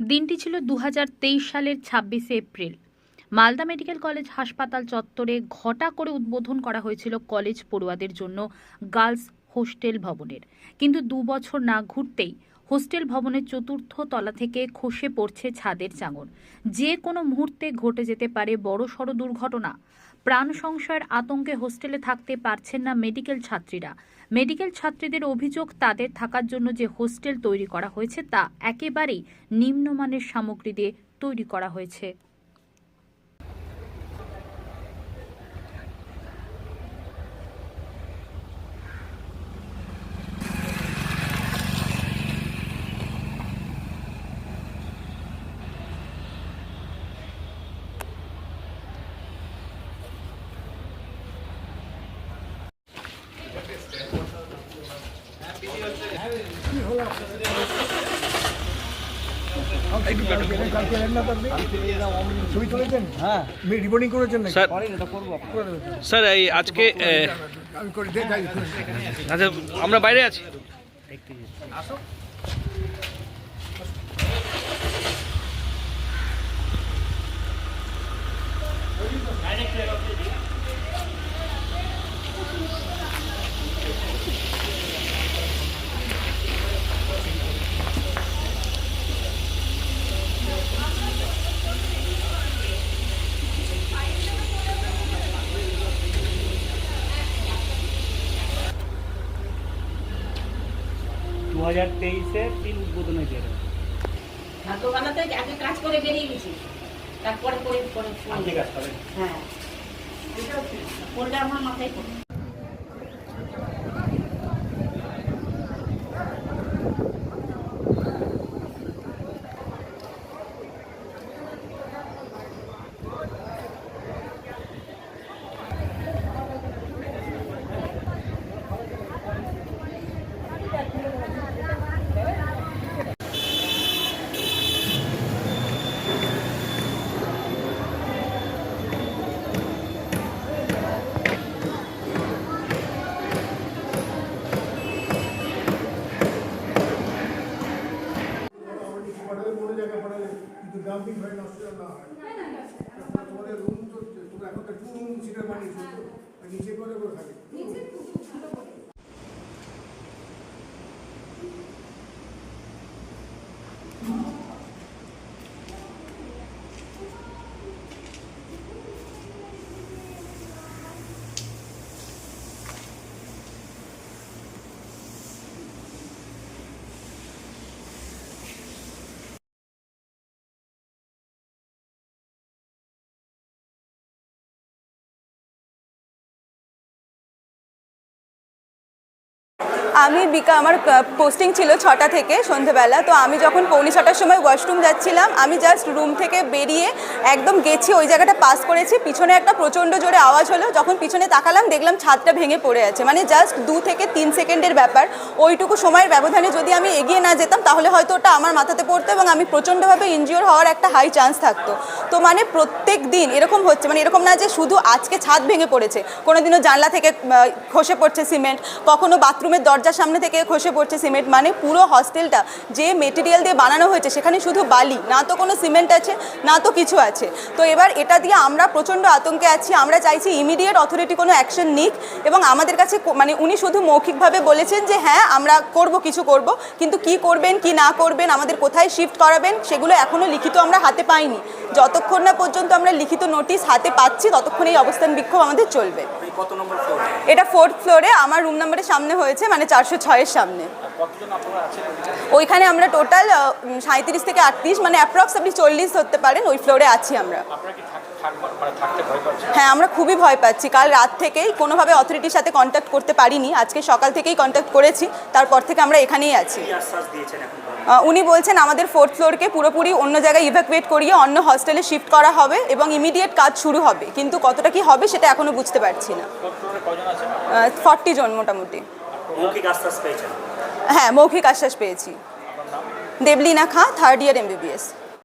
দিনটি ছিল দু হাজার তেইশ সালের ছাব্বিশে এপ্রিল। মালদা মেডিকেল কলেজ হাসপাতাল চত্বরে ঘটা করে উদ্বোধন করা হয়েছিল কলেজ পড়ুয়াদের জন্য গার্লস হোস্টেল ভবনের। কিন্তু দু বছর না ঘুরতেই হোস্টেল ভবনের চতুর্থ তলা থেকে খসে পড়ছে ছাদের চাঙর। যে কোনো মুহূর্তে ঘটে যেতে পারে বড় সড় দুর্ঘটনা। প্রাণ সংশয়ের আতঙ্কে হোস্টেলে থাকতে পারছেন না মেডিকেল ছাত্রীরা। মেডিকেল ছাত্রীদের অভিযোগ তাদের থাকার জন্য যে হোস্টেল তৈরি করা হয়েছে তা একেবারেই নিম্নমানের সামগ্রী দিয়ে তৈরি করা হয়েছে। স্যার পরে এটা করব করে দেবেন। স্যার এই আজকে আচ্ছা আমরা বাইরে আছি দু হাজার তেইশে তিন উদ্বোধনে গেলেন এটা। আর আগে কাজ করে বেরিয়ে গেছি। তারপরে করে করে হ্যাঁ। করলে আমার মাথায় পড়ে ডাম্পিং হয় নষ্ট না। হয় তোমাদের রুম তো তোমরা এখন তো টু রুম সিটার বানিয়েছো নিচে করে করে থাকে আমি বিকা আমার পোস্টিং ছিল ছটা থেকে সন্ধেবেলা। তো আমি যখন পৌনে ছটার সময় ওয়াশরুম যাচ্ছিলাম, আমি জাস্ট রুম থেকে বেরিয়ে একদম গেছি, ওই জায়গাটা পাস করেছি। পিছনে একটা প্রচণ্ড জোরে আওয়াজ হলো। যখন পিছনে তাকালাম, দেখলাম ছাদটা ভেঙে পড়ে আছে। মানে জাস্ট দু থেকে তিন সেকেন্ডের ব্যাপার। ওইটুকু সময়ের ব্যবধানে যদি আমি এগিয়ে না যেতাম, তাহলে হয়তো ওটা আমার মাথাতে পড়তো এবং আমি প্রচণ্ডভাবে ইনজিওর হওয়ার একটা হাই চান্স থাকতো। তো মানে প্রত্যেক দিন, এরকম হচ্ছে মানে এরকম না যে শুধু আজকে ছাদ ভেঙে পড়েছে কোনো দিনও জানলা থেকে খসে পড়ছে সিমেন্ট, কখনো বাথরুমের দরজার সামনে থেকে খসে পড়ছে সিমেন্ট মানে পুরো হস্টেলটা যে মেটেরিয়াল দিয়ে বানানো হয়েছে, সেখানে শুধু বালি, না তো কোনো সিমেন্ট আছে, না তো কিছু আছে। তো এবার এটা দিয়ে আমরা প্রচণ্ড আতঙ্কে আছি, আমরা চাইছি ইমিডিয়েট অথরিটি কোনো অ্যাকশন নিক, এবং আমাদের কাছে মানে উনি শুধু মৌখিকভাবে বলেছেন যে হ্যাঁ আমরা করব, কিছু করব, কিন্তু কি করবেন, কি না করবেন, আমাদের কোথায় শিফট করাবেন, সেগুলো এখনও লিখিত আমরা হাতে পাইনি। যতক্ষণ না পর্যন্ত আমরা লিখিত নোটিশ হাতে পাচ্ছি ততক্ষণ এই অবস্থান বিক্ষোভ আমাদের চলবে। এটা ফোর্থ ফ্লোরে আমার রুম নাম্বারের সামনে হয়েছে মানে চারশো ছয়ের সামনে। ওইখানে আমরা টোটাল সাঁত্রিশ থেকে আটত্রিশ মানে অ্যাপ্রক্স আপনি চল্লিশ ধরতে পারেন ওই ফ্লোরে আছি আমরা। মানে হ্যাঁ আমরা খুবই ভয় পাচ্ছি। কাল রাত থেকেই কোনোভাবে অথরিটির সাথে কন্ট্যাক্ট করতে পারিনি। আজকে সকাল থেকেই কন্ট্যাক্ট করেছি। তারপর থেকে আমরা এখানেই আছি। উনি বলছেন আমাদের ফোর্থ ফ্লোরকে পুরোপুরি অন্য জায়গায় ইভ্যাকুয়েট করিয়ে অন্য হস্টেলে শিফট করা হবে এবং ইমিডিয়েট কাজ শুরু হবে। কিন্তু কতটা কি হবে সেটা এখনও বুঝতে পারছি না। ফর্টি জন মোটামুটি। হ্যাঁ মৌখিক আশ্বাস পেয়েছি। Deblina Khan third year MBBS